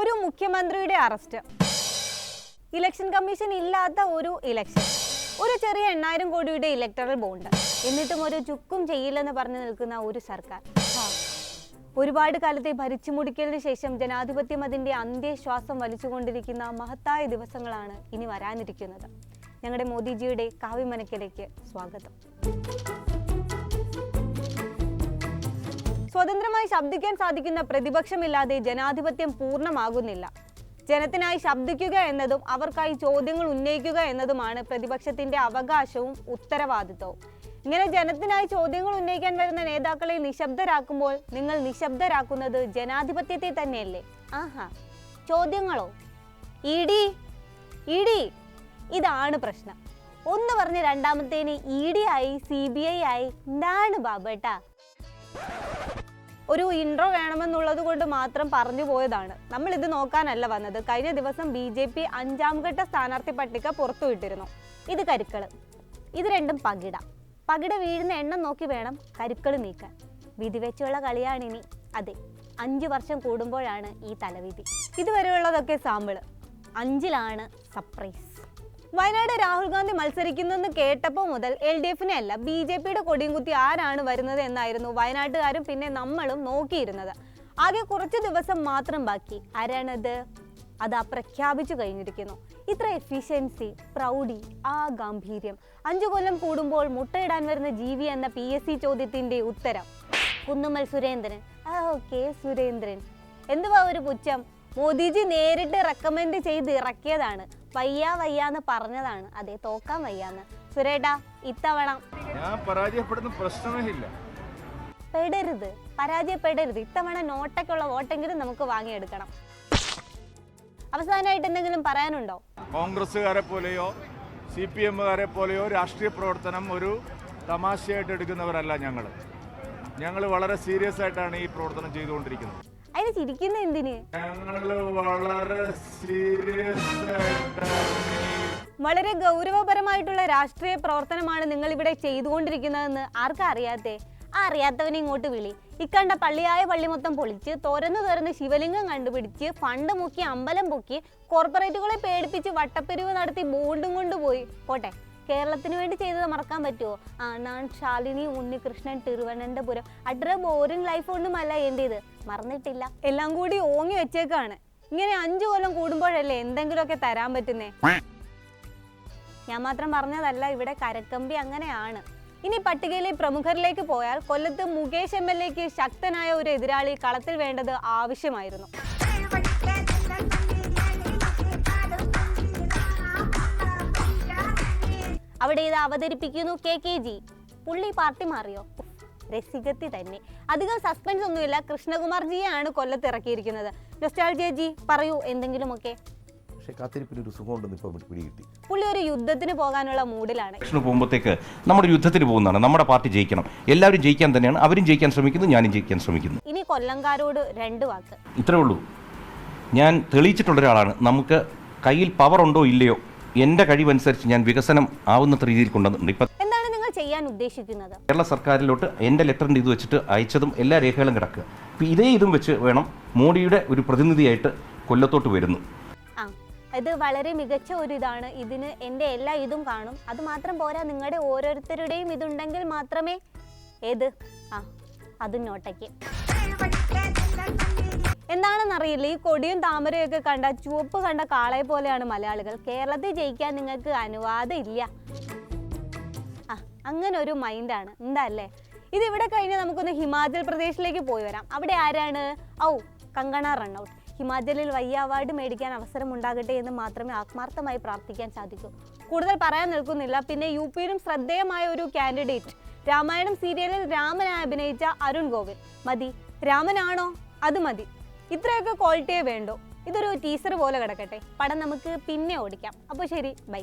ഒരു മുഖ്യമന്ത്രിയുടെ arrest. Election commission ഇല്ലാത്ത ഒരു ഇലക്ഷൻ. ഒരു ചെറിയ എണ്ണായിരം കോടിയുടെ ഇലക്ടറൽ ബോണ്ട്. എന്നിട്ടും ഒരു ചുക്കും ചെയ്യില്ലെന്ന് പറഞ്ഞു നിൽക്കുന്ന ഒരു സർക്കാർ. ഒരുപാട് കാലത്തെ ഭരിച്ചു മുടിക്കലിന് ശേഷം ജനാധിപത്യം അതിന്റെ അന്ത്യശ്വാസം വലിച്ചുകൊണ്ടിരിക്കുന്ന മഹത്തായ ദിവസങ്ങളാണ് ഇനി വരാനിരിക്കുന്നത്. ഞങ്ങളുടെ മോദിജിയുടെ കാവ്യമനക്കിലേക്ക് സ്വാഗതം. സ്വതന്ത്രമായി ശബ്ദിക്കാൻ സാധിക്കുന്ന പ്രതിപക്ഷമില്ലാതെ ജനാധിപത്യം പൂർണമാകുന്നില്ല. ജനത്തിനായി ശബ്ദിക്കുക എന്നതും അവർക്കായി ചോദ്യങ്ങൾ ഉന്നയിക്കുക എന്നതുമാണ് പ്രതിപക്ഷത്തിന്റെ അവകാശവും ഉത്തരവാദിത്വവും. ഇങ്ങനെ ജനത്തിനായി ചോദ്യങ്ങൾ ഉന്നയിക്കാൻ വരുന്ന നേതാക്കളെ നിശബ്ദരാക്കുമ്പോൾ നിങ്ങൾ നിശബ്ദരാക്കുന്നത് ജനാധിപത്യത്തെ തന്നെയല്ലേ? ആഹാ ചോദ്യങ്ങളോ? ഇടി ഇടി ഇതാണ് പ്രശ്നം. ഒന്ന് പറഞ്ഞ് രണ്ടാമത്തേന് ഇ ഡി ആയി സി ബി ഐ ആയി. എന്താണ് ബാബേട്ടാ. ഒരു ഇൻട്രോ വേണമെന്നുള്ളത് കൊണ്ട് മാത്രം പറഞ്ഞു പോയതാണ്. നമ്മൾ ഇത് നോക്കാനല്ല വന്നത്. കഴിഞ്ഞ ദിവസം ബി ജെ പി അഞ്ചാം ഘട്ട സ്ഥാനാർത്ഥി പട്ടിക പുറത്തുവിട്ടിരുന്നു ഇത് കരുക്കൾ ഇത് രണ്ടും പകിട. പകിട വീഴുന്ന എണ്ണം നോക്കി വേണം കരുക്കൾ നീക്കാൻ. വിധി വെച്ചുള്ള കളിയാണിനി അതെ അഞ്ചു വർഷം കൂടുമ്പോഴാണ് ഈ തലവിധി. ഇതുവരെയുള്ളതൊക്കെ സാമ്പിൾ. അഞ്ചിലാണ് സർപ്രൈസ് വയനാട് രാഹുൽ ഗാന്ധി മത്സരിക്കുന്നെന്ന് കേട്ടപ്പോൾ മുതൽ എൽ ഡി എഫിനെ അല്ല ബി ജെ പിയുടെ കൊടിയും കുത്തി ആരാണ് വരുന്നത് എന്നായിരുന്നു വയനാട്ടുകാരും പിന്നെ നമ്മളും നോക്കിയിരുന്നത്. ആകെ കുറച്ച് ദിവസം മാത്രം ബാക്കി. ആരാണത്? അതാ പ്രഖ്യാപിച്ചു കഴിഞ്ഞിരിക്കുന്നു. ഇത്ര എഫിഷ്യൻസി പ്രൗഢി ആ ഗാംഭീര്യം. അഞ്ചു കൊല്ലം കൂടുമ്പോൾ മുട്ടയിടാൻ വരുന്ന ജീവി എന്ന പി എസ് സി ചോദ്യത്തിന്റെ ഉത്തരം. കുന്നുമ്മൽ സുരേന്ദ്രൻ. ആ ഓക്കെ സുരേന്ദ്രൻ. എന്തുവാ ഒരു പുച്ഛം? മോദിജി നേരിട്ട് റെക്കമെൻഡ് ചെയ്ത് ഇറക്കിയതാണ്. വയ്യ വയ്യാന്ന് പറഞ്ഞതാണ്. അതെ തോക്കാൻ വയ്യാന്ന്. സുരേട്ടാ ഇത്തവണ ഞാൻ പരാജയപ്പെടുന്ന പ്രശ്നമേ ഇല്ല. പെടരുത്. പരാജയപ്പെടരുത്. ഇത്തവണ നോട്ടൊക്കെയുള്ള വോട്ടെങ്കിലും നമുക്ക് വാങ്ങിയെടുക്കണം. അവസാനമായിട്ട് എന്തെങ്കിലും പറയാനുണ്ടോ? കോൺഗ്രസ്സുകാരെ പോലെയോ സി പി എമ്മുകാരെ പോലെയോ രാഷ്ട്രീയ പ്രവർത്തനം ഒരു തമാശയായിട്ട് എടുക്കുന്നവരല്ല ഞങ്ങൾ ഞങ്ങൾ വളരെ സീരിയസ് ആയിട്ടാണ് ഈ പ്രവർത്തനം ചെയ്തുകൊണ്ടിരിക്കുന്നത്. അതിന് ചിരിക്കുന്ന എന്തിന്? വളരെ സീരിയസ് ആയിട്ടാണ്. വളരെ ഗൗരവപരമായിട്ടുള്ള രാഷ്ട്രീയ പ്രവർത്തനമാണ് നിങ്ങൾ ഇവിടെ ചെയ്തുകൊണ്ടിരിക്കുന്നതെന്ന് ആർക്കാ അറിയാത്തേ? ആ അറിയാത്തവനെ ഇങ്ങോട്ട് വിളി. ഇക്കണ്ട പള്ളിയായ പള്ളി മൊത്തം പൊളിച്ച് തുറന്നു തുറന്ന് ശിവലിംഗം കണ്ടുപിടിച്ച് ഫണ്ട് മുക്കി അമ്പലം പൊക്കി കോർപ്പറേറ്റുകളെ പേടിപ്പിച്ച് വട്ടപ്പിരിവ് നടത്തി ബോണ്ടും കൊണ്ടുപോയി. പോട്ടെ. കേരളത്തിന് വേണ്ടി ചെയ്തത് മറക്കാൻ പറ്റുമോ ആ ഞാൻ ശാലിനി ഉണ്ണികൃഷ്ണൻ തിരുവനന്തപുരം അഡ്ര ബോറിംഗ് ലൈഫ് ഒന്നുമല്ല എന്റേത് മറന്നിട്ടില്ല. എല്ലാം കൂടി ഓങ്ങി വെച്ചേക്കാണ്. ഇങ്ങനെ അഞ്ചു കൊല്ലം കൂടുമ്പോഴല്ലേ എന്തെങ്കിലുമൊക്കെ തരാൻ പറ്റുന്നേ? ഞാൻ മാത്രം പറഞ്ഞതല്ല ഇവിടെ കരക്കമ്പി അങ്ങനെയാണ്. ഇനി പട്ടികയിലെ പ്രമുഖരിലേക്ക് പോയാൽ കൊല്ലത്ത് മുകേഷ് എം എൽ എക്ക് ശക്തനായ ഒരു എതിരാളി കളത്തിൽ വേണ്ടത് ആവശ്യമായിരുന്നു. അവിടെ ഇത് അവതരിപ്പിക്കുന്നു കെ കെ ജി. പുള്ളി പാർട്ടി മാറിയോ? രസികത്തി തന്നെ. അധികം സസ്പെൻസ് ഒന്നുമില്ല. കൃഷ്ണകുമാർ ജിയാണ് കൊല്ലത്ത് ഇറക്കിയിരിക്കുന്നത്. നൊസ്റ്റാൾജിയ ജി പറയൂ എന്തെങ്കിലുമൊക്കെ. പക്ഷേ കാത്തിരിപ്പിന് ഒരു സുഖമുണ്ടെന്ന് ഇപ്പോൾ പിടികിട്ടി. പുള്ളി ഒരു യുദ്ധത്തിന് പോകാനുള്ള മൂഡിലാണ്. ഇലക്ഷന് പോകുമ്പോഴത്തേക്ക് നമ്മുടെ യുദ്ധത്തിന് പോകുന്നതാണ്. നമ്മുടെ പാർട്ടി ജയിക്കണം. എല്ലാവരും ജയിക്കാൻ തന്നെയാണ്. അവരും ജയിക്കാൻ ശ്രമിക്കുന്നു ഞാനും ജയിക്കാൻ ശ്രമിക്കുന്നു. ഇനി കൊല്ലംകാരോട് രണ്ട് വാക്ക്. ഇത്രേ ഉള്ളൂ. ഞാൻ തെളിയിച്ചിട്ടുള്ള ഒരാളാണ്. നമുക്ക് കയ്യിൽ പവർ ഉണ്ടോ ഇല്ലയോ എന്റെ കഴിവനുസരിച്ച് ഞാൻ വികസനം ആവുന്ന രീതിയിൽ കൊണ്ടുവന്നിട്ടുണ്ട്. ഇപ്പം എന്താണ് നിങ്ങൾ ചെയ്യാൻ ഉദ്ദേശിക്കുന്നത്? കേരള സർക്കാരിലോട്ട് എന്റെ ലെറ്ററിന്റെ ഇത് വെച്ചിട്ട് അയച്ചതും എല്ലാ രേഖകളും കിടക്കുക. ഇതേ ഇതും വെച്ച് വേണം മോഡിയുടെ ഒരു പ്രതിനിധിയായിട്ട് കൊല്ലത്തോട്ട് വരുന്നു. ആ ഇത് വളരെ മികച്ച ഒരു ഇതാണ്. ഇതിന് എന്റെ എല്ലാ ഇതും കാണും. അത് മാത്രം പോരാ നിങ്ങളുടെ ഓരോരുത്തരുടെയും ഇതുണ്ടെങ്കിൽ മാത്രമേ ഏത്? ആ അതും നോട്ടയ്ക്ക്. എന്താണെന്നറിയില്ല. ഈ കൊടിയും താമരയും ഒക്കെ കണ്ട ചുവപ്പ് കണ്ട കാളയെ പോലെയാണ് മലയാളികൾ. കേരളത്തിൽ ജയിക്കാൻ നിങ്ങൾക്ക് അനുവാദം ഇല്ല ആ അങ്ങനെ ഒരു മൈൻഡാണ് എന്താ അല്ലേ? ഇത് ഇവിടെ കഴിഞ്ഞ് നമുക്കൊന്ന് ഹിമാചൽ പ്രദേശിലേക്ക് പോയി വരാം. അവിടെ ആരാണ്? ഔ കങ്കണ റണ്ണൌട്ട്. ഹിമാചലിൽ വയ്യ അവാർഡ് മേടിക്കാൻ അവസരം ഉണ്ടാകട്ടെ എന്ന് മാത്രമേ ആത്മാർത്ഥമായി പ്രാർത്ഥിക്കാൻ സാധിക്കൂ. കൂടുതൽ പറയാൻ നിൽക്കുന്നില്ല. പിന്നെ യു പിയിലും ശ്രദ്ധേയമായ ഒരു കാൻഡിഡേറ്റ് രാമായണം സീരിയലിൽ രാമനായി അഭിനയിച്ച അരുൺ ഗോവിൽ. മതി. രാമനാണോ? അത് മതി. ഇത്രയൊക്കെ ക്വാളിറ്റിയേ വേണ്ടൂ. ഇതൊരു ടീസർ പോലെ കിടക്കട്ടെ. പടം നമുക്ക് പിന്നെ ഓടിക്കാം. അപ്പോൾ ശരി ബൈ